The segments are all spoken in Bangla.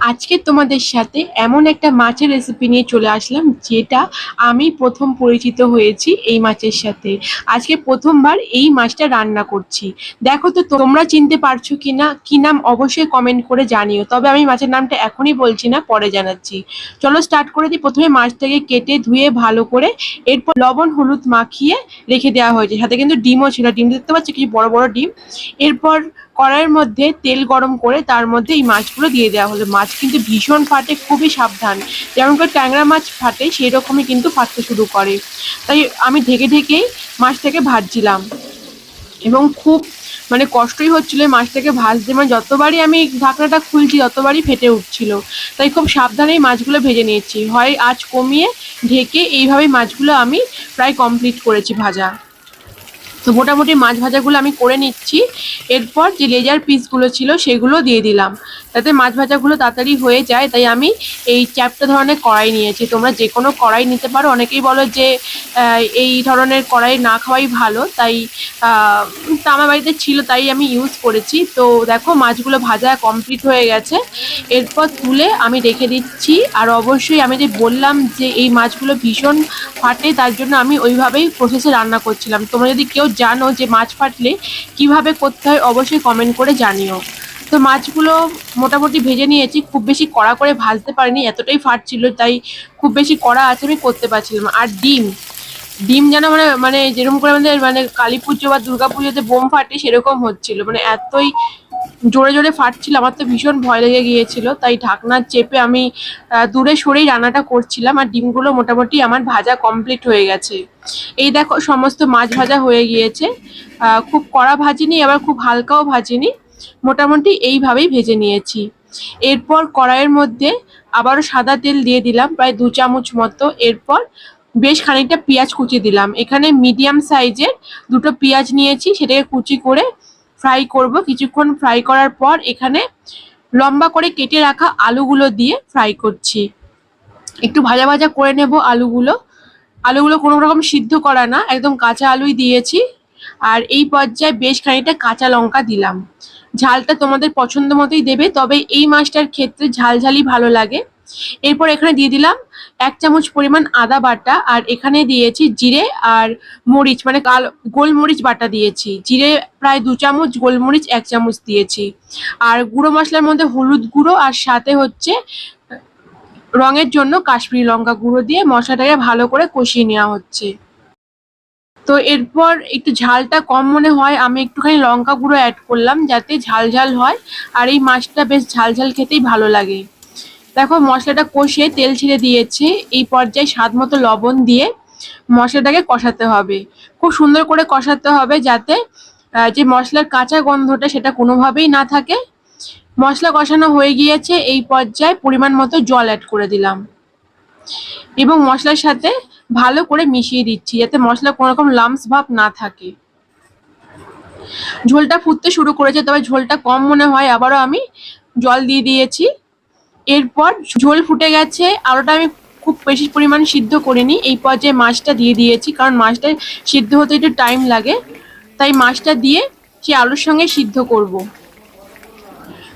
আজকে তোমাদের সাথে এমন একটা মাছের রেসিপি নিয়ে চলে আসলাম, যেটা আমি প্রথম পরিচিত হয়েছি এই মাছের সাথে। আজকে প্রথমবার এই মাছটা রান্না করছি। দেখো তো, তোমরা চিনতে পারছ কিনা? কি নাম? অবশ্যই কমেন্ট করে জানিও। তবে আমি মাছের নামটা এখনই বলছি না, পরে জানাচ্ছি। চলো স্টার্ট করে দিই। প্রথমে মাছটাকে কেটে ধুয়ে ভালো করে এরপর লবণ, হলুদ মাখিয়ে রেখে দেওয়া হয়েছে। সাথে কিন্তু ডিমও ছিল। ডিম দেখতে পাচ্ছি কিছু বড় বড় ডিম। এরপর কড়াইয়ের মধ্যে তেল গরম করে তার মধ্যে এই মাছগুলো দিয়ে দেওয়া হলো। মাছ কিন্তু ভীষণ ফাটে, খুবই সাবধান। যেমন করে ট্যাংরা মাছ ফাটে সেই রকমই কিন্তু ফাটতে শুরু করে। তাই আমি ঢেকে ঢেকেই মাছটাকে ভাজছিলাম। এবং খুব মানে কষ্টই হচ্ছিল মাছটাকে ভাজতে। মানে যতবারই আমি ঢাকনাটা খুলছি, ততবারই ফেটে উঠছিল। তাই খুব সাবধানেই মাছগুলো ভেজে নিয়েছি। হয় আঁচ কমিয়ে ঢেকে এইভাবেই মাছগুলো আমি প্রায় কমপ্লিট করেছি ভাজা। তো মোটামুটি মাছ ভাজাগুলো আমি করে নিচ্ছি। এরপর যে লেজার পিসগুলো ছিল সেগুলো দিয়ে দিলাম। তাতে মাছ ভাজাগুলো তাড়াতাড়ি হয়ে যায়, তাই আমি এই চ্যাপটা ধরনের কড়াই নিয়েছি। তোমরা যে কোনো কড়াই নিতে পারো। অনেকেই বলো যে এই ধরনের কড়াই না খাওয়াই ভালো, তাই তা আমার বাড়িতে ছিল, তাই আমি ইউজ করেছি। তো দেখো, মাছগুলো ভাজা কমপ্লিট হয়ে গেছে। এরপর তুলে আমি রেখে দিচ্ছি। আর অবশ্যই আমি যে বললাম যে এই মাছগুলো ভীষণ ফাটে, তার জন্য আমি ওইভাবেই প্রসেসে রান্না করছিলাম। তোমরা যদি কেউ জানো যে মাছ ফাটলে কীভাবে করতে হয়, অবশ্যই কমেন্ট করে জানিও। তো মাছগুলো মোটামুটি ভেজে নিয়েছি। খুব বেশি কড়া করে ভাজতে পারিনি, এতটাই ফাটছিল, তাই খুব বেশি কড়া আছে আমি করতে পারছিলাম আর ডিম ডিম যেন মানে মানে যেরকম করে আমাদের মানে কালী পুজো বা দুর্গা পুজোতে বোম ফাটে সেরকম হচ্ছিল। মানে এতই জোরে জোরে ফাটছিল, আমার তো ভীষণ ভয় লেগে গিয়েছিল। তাই ঢাকনা চেপে আমি দূরে সরেই রান্নাটা করছিলাম আর ডিমগুলো মোটামুটি আমার ভাজা কমপ্লিট হয়ে গেছে। এই দেখো সমস্ত মাছ ভাজা হয়ে গিয়েছে। খুব কড়া ভাজিনি, আবার খুব হালকাও ভাজিনি। মোটামুটি এইভাবেই ভেজে নিয়েছি। এরপর কড়াইয়ের মধ্যে আবারও সাদা তেল দিয়ে দিলাম, প্রায় দু চামচ মতো। এরপর বেশ খানিকটা পেঁয়াজ কুচি দিলাম। এখানে মিডিয়াম সাইজের দুটো পেঁয়াজ নিয়েছি, সেটাকে কুচি করে ফ্রাই করব। কিছুক্ষণ ফ্রাই করার পর এখানে লম্বা করে কেটে রাখা আলুগুলো দিয়ে ফ্রাই করছি। একটু ভাজা ভাজা করে নেব আলুগুলো। আলুগুলো কোনো রকম সিদ্ধ করা না, একদম কাঁচা আলুই দিয়েছি। আর এই পর্যায়ে বেশ খানিকটা কাঁচা লঙ্কা দিলাম। ঝালটা তোমাদের পছন্দ মতোই দেবে, তবে এই মাছটার ক্ষেত্রে ঝালঝালই ভালো লাগে। এরপর এখানে দিয়ে দিলাম এক চামচ পরিমাণ আদা বাটা, আর এখানে দিয়েছি জিরে আর মরিচ মানে কাল, গোলমরিচ বাটা দিয়েছি। জিরে প্রায় দু চামচ, গোলমরিচ এক চামচ দিয়েছি। আর গুঁড়ো মশলার মধ্যে হলুদ গুঁড়ো আর সাথে হচ্ছে রঙের জন্য কাশ্মীরি লঙ্কা গুঁড়ো দিয়ে মশলাটাকে ভালো করে কষিয়ে নেওয়া হচ্ছে। তো এরপর একটু ঝালটা কম মনে হয়, আমি একটুখানি লঙ্কা গুঁড়ো অ্যাড করলাম যাতে ঝাল ঝাল হয়, আর এই মাছটা বেশ ঝাল ঝাল খেতেই ভালো লাগে। দেখো মশলাটা কষিয়ে তেল ছিঁড়ে দিয়েছি। এই পর্যায়ে স্বাদ মতো লবণ দিয়ে মশলাটাকে কষাতে হবে। খুব সুন্দর করে কষাতে হবে যাতে যে মশলার কাঁচা গন্ধটা সেটা কোনোভাবেই না থাকে। মশলা কষানো হয়ে গিয়েছে, এই পর্যায়ে পরিমাণ মতো জল অ্যাড করে দিলাম। এবং মশলার সাথে ভালো করে মিশিয়ে দিচ্ছি যাতে মশলা কোনো রকম লামস ভাব না থাকে। ঝোলটা ফুটতে শুরু করেছে, তবে ঝোলটা কম মনে হয়, আবারও আমি জল দিয়ে দিয়েছি। এরপর ঝোল ফুটে গেছে। আলুটা আমি খুব বেশি পরিমাণ সিদ্ধ করিনি। এই পর্যায়ে মাছটা দিয়ে দিয়েছি, কারণ মাছটা সিদ্ধ হতে একটু টাইম লাগে। তাই মাছটা দিয়ে সে আলুর সঙ্গে সিদ্ধ করব।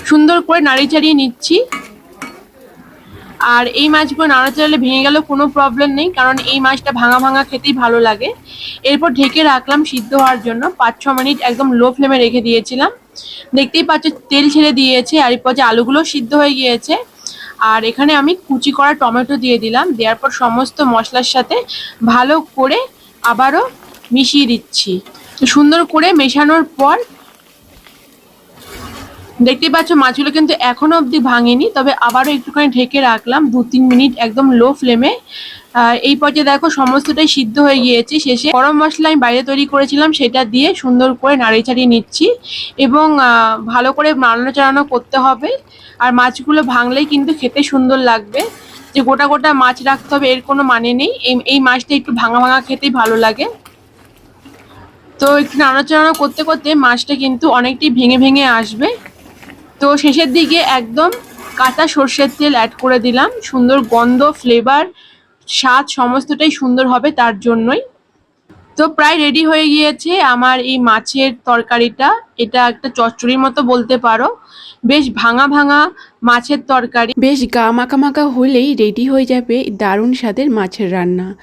সুন্দর করে নাড়ি চাড়িয়ে নিচ্ছি। আর এই মাছগুলো নাড়া নাড়াচাড়ালে ভেঙে গেলেও কোনো প্রবলেম নেই, কারণ এই মাছটা ভাঙা ভাঙা খেতেই ভালো লাগে। এরপর ঢেকে রাখলাম সিদ্ধ হওয়ার জন্য। পাঁচ ছ মিনিট একদম লো ফ্লেমে রেখে দিয়েছিলাম। দেখতেই পাচ্ছ তেল ছেড়ে দিয়েছে, আর এরপর যে আলুগুলো সিদ্ধ হয়ে গিয়েছে। আর এখানে আমি কুচি করা টমেটো দিয়ে দিলাম। দেওয়ার পর সমস্ত মশলার সাথে ভালো করে আবারও মিশিয়ে দিচ্ছি। সুন্দর করে মেশানোর পর দেখতে পাচ্ছ মাছগুলো কিন্তু এখনও অবধি ভাঙেনি, তবে আবারও একটুখানি ঢেকে রাখলাম। দু তিন মিনিট একদম লো ফ্লেমে এই পর্যায়ে দেখো সমস্তটাই সিদ্ধ হয়ে গিয়েছে। শেষে গরম মশলা আমি বাইরে তৈরি করেছিলাম, সেটা দিয়ে সুন্দর করে নাড়িয়ে চাড়িয়ে নিচ্ছি এবং ভালো করে নাড়ানো চাড়ানো করতে হবে। আর মাছগুলো ভাঙলেই কিন্তু খেতে সুন্দর লাগবে। যে গোটা গোটা মাছ রাখতে হবে, এর কোনো মানে নেই। এই- এই মাছটা একটু ভাঙা ভাঙা খেতেই ভালো লাগে। তো একটু নাড়াচাড়া করতে করতে মাছটা কিন্তু অনেকটাই ভেঙে ভেঙে আসবে। তো শেষের দিকে একদম কাঁচা সর্ষের তেল অ্যাড করে দিলাম। সুন্দর গন্ধ ফ্লেভার স্বাদ সমস্তটাই সুন্দর হবে তার জন্যই। তো প্রায় রেডি হয়ে গিয়েছে আমার এই মাছের তরকারিটা। এটা একটা চচ্চড়ির মতো বলতে পারো। বেশ ভাঙা ভাঙা মাছের তরকারি। বেশ গা মাখা মাখা হলেই রেডি হয়ে যাবে দারুণ স্বাদের মাছের রান্না।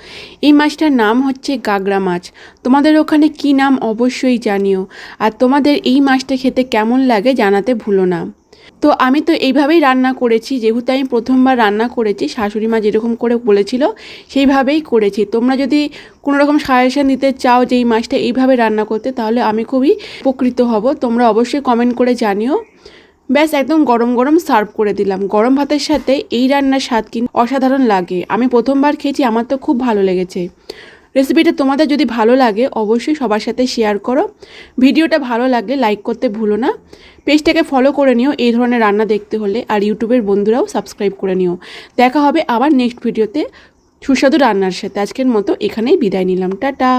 এই মাছটার নাম হচ্ছে গাগরা মাছ। তোমাদের ওখানে কি নাম অবশ্যই জানিও। আর তোমাদের এই মাছটা খেতে কেমন লাগে জানাতে ভুলো না। তো আমি তো এইভাবেই রান্না করেছি, যেহেতু আমি প্রথমবার রান্না করেছি, শাশুড়ি মা যেরকম করে বলেছিল, সেইভাবেই করেছি। তোমরা যদি কোনো রকম সাজেশন দিতে চাও যে এই মাছটা এইভাবে রান্না করতে, তাহলে আমি খুবই উপকৃত হব। তোমরা অবশ্যই কমেন্ট করে জানিও। ব্যাস, একদম গরম গরম সার্ভ করে দিলাম। গরম ভাতের সাথে এই রান্নার স্বাদ কিন্তু অসাধারণ লাগে। আমি প্রথমবার খেয়েছি, আমার তো খুব ভালো লেগেছে। রেসিপিটা তোমাদের যদি ভালো লাগে, অবশ্যই সবার সাথে শেয়ার করো। ভিডিওটা ভালো লাগলে লাইক করতে ভুলো না। পেজটাকে ফলো করে নিও এই ধরনের রান্না দেখতে হলে, আর ইউটিউবের বন্ধুরাও সাবস্ক্রাইব করে নিও। দেখা হবে আবার নেক্সট ভিডিওতে সুস্বাদু রান্নার সাথে। আজকের মতো এখানেই বিদায় নিলাম। টাটা!